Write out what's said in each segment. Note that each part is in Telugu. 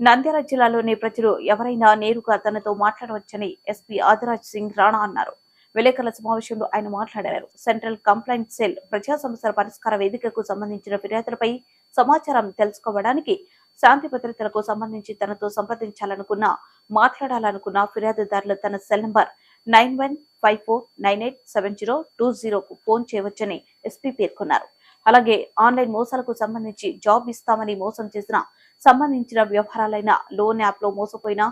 నంద్యాల జిల్లాలోని ప్రజలు ఎవరైనా నేరుగా తనతో మాట్లాడవచ్చని ఎస్పీ ఆదిరాజ్ సింగ్ రాణా అన్నారు. విలేకరుల సమావేశంలో ఆయన మాట్లాడారు. సెంట్రల్ కంప్లైంట్ సెల్ ప్రజా సమస్యల పరిష్కార వేదికకు సంబంధించిన ఫిర్యాదులపై సమాచారం తెలుసుకోవడానికి శాంతి భద్రతలకు సంబంధించి తనతో సంప్రదించాలనుకున్న మాట్లాడాలనుకున్న ఫిర్యాదుదారులు తన cell number nine one five four nine eight seven zero two జీరోకు phone చేయవచ్చని ఎస్పీ పేర్కొన్నారు. అలాగే ఆన్లైన్ మోసాలకు సంబంధించి జాబ్ ఇస్తామని మోసం చేసిన సంబంధించిన వ్యవహారాలైన లోన్ యాప్లో మోసపోయిన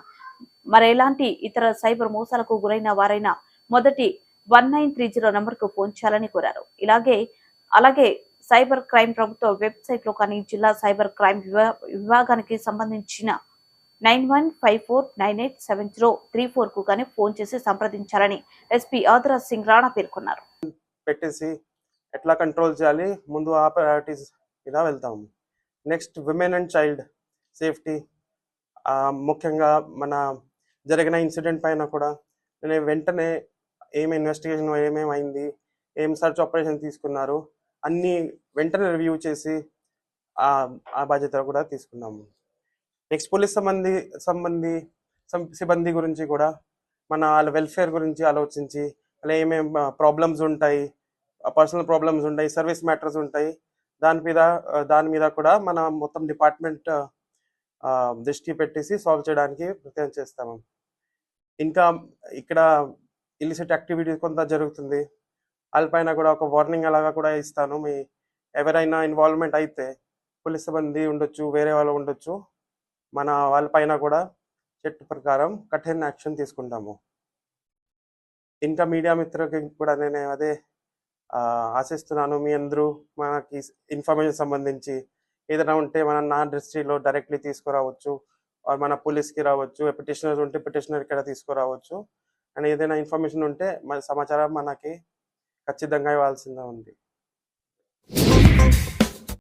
మరెలాంటి ఇతర సైబర్ మోసాలకు గురైన వారైనా మొదటి వన్ నైన్ త్రీ జీరో కు ఫోన్ చేయాలని కోరారు. ఇలాగే అలాగే సైబర్ క్రైమ్ ప్రభుత్వ వెబ్సైట్లో కానీ జిల్లా సైబర్ క్రైమ్ విభాగానికి సంబంధించిన nine one five four nine eight seven zero three ఫోర్కు కానీ ఫోన్ చేసి సంప్రదించాలని ఎస్పీ ఆదరా సింగ్ రాణా పేర్కొన్నారు. పెట్టేసి ఎట్లా కంట్రోల్ చేయాలి? ముందు ఆ ప్రయారిటీస్ ఇలా వెళ్తాము. Next women and child safety ముఖ్యంగా మన జరిగిన ఇన్సిడెంట్ పైన కూడా నేను వెంటనే ఏం ఇన్వెస్టిగేషన్ ఏమేమి అయింది ఏం సర్చ్ ఆపరేషన్ తీసుకున్నారు? అన్నీ వెంటనే రివ్యూ చేసి ఆ ఆ బాధ్యత కూడా తీసుకున్నాము. నెక్స్ట్ పోలీస్ సంబంధి సంబంధి సం- సిబ్బంది గురించి కూడా మన వాళ్ళ వెల్ఫేర్ గురించి ఆలోచించి అలా ఏమేమి ప్రాబ్లమ్స్ ఉంటాయి? పర్సనల్ ప్రాబ్లమ్స్ ఉంటాయి సర్వీస్ మ్యాటర్స్ ఉంటాయి. దాని మీద దాని మీద కూడా మన మొత్తం డిపార్ట్మెంట్ దృష్టి పెట్టేసి సాల్వ్ చేయడానికి ప్రయత్నం చేస్తాము ఇంకా ఇక్కడ ఇలిసిట్ యాక్టివిటీ కొంత జరుగుతుంది. వాళ్ళపైన కూడా ఒక వార్నింగ్ అలాగా కూడా ఇస్తాను. మీ ఎవరైనా ఇన్వాల్వ్మెంట్ అయితే పోలీస్ సిబ్బంది ఉండొచ్చు వేరే వాళ్ళు ఉండొచ్చు మన వాళ్ళపైన కూడా చెట్టు ప్రకారం కఠిన యాక్షన్ తీసుకుంటాము. ఇంకా మీడియా మిత్రులకి కూడా నేను అదే ఆశిస్తున్నాను మీ అందరూ మనకి ఇన్ఫర్మేషన్ సంబంధించి. ఏదైనా ఉంటే మన నా దృష్టిలో డైరెక్ట్లీ తీసుకురావచ్చు మన పోలీస్కి రావచ్చు పిటిషనర్ ఉంటే పిటిషనర్ ఇక్కడ తీసుకురావచ్చు. అండ్ ఏదైనా ఇన్ఫర్మేషన్ ఉంటే మన సమాచారం మనకి ఖచ్చితంగా ఇవ్వాల్సిందే ఉంది.